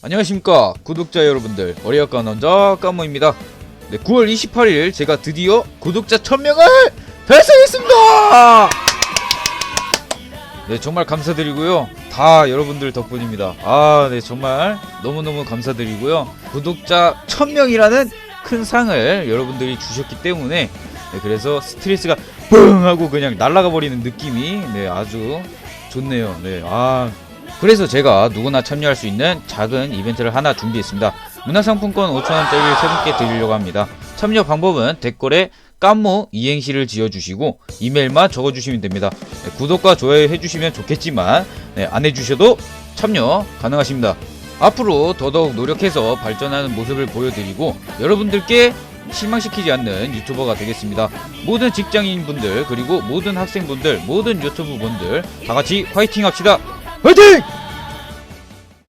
안녕하십니까 구독자 여러분들. 어리아까 남자 까모입니다. 네, 9월 28일 제가 드디어 구독자 1000명을 달성했습니다! 네 정말 감사드리고요. 다 여러분들 덕분입니다. 아네 정말 너무너무 감사드리고요. 구독자 1000명이라는 큰 상을 여러분들이 주셨기 때문에 네, 그래서 스트레스가 뻥 하고 그냥 날아가 버리는 느낌이 네 아주 좋네요. 네아 그래서 제가 누구나 참여할 수 있는 작은 이벤트를 하나 준비했습니다. 문화상품권 5천원짜리를 3분께 드리려고 합니다. 참여 방법은 댓글에 깜모 이행시를 지어주시고 이메일만 적어주시면 됩니다. 네, 구독과 좋아요 해주시면 좋겠지만 네, 안 해주셔도 참여 가능하십니다. 앞으로 더더욱 노력해서 발전하는 모습을 보여드리고 여러분들께 실망시키지 않는 유튜버가 되겠습니다. 모든 직장인분들 그리고 모든 학생분들 모든 유튜브분들 다 같이 화이팅 합시다. 화이팅!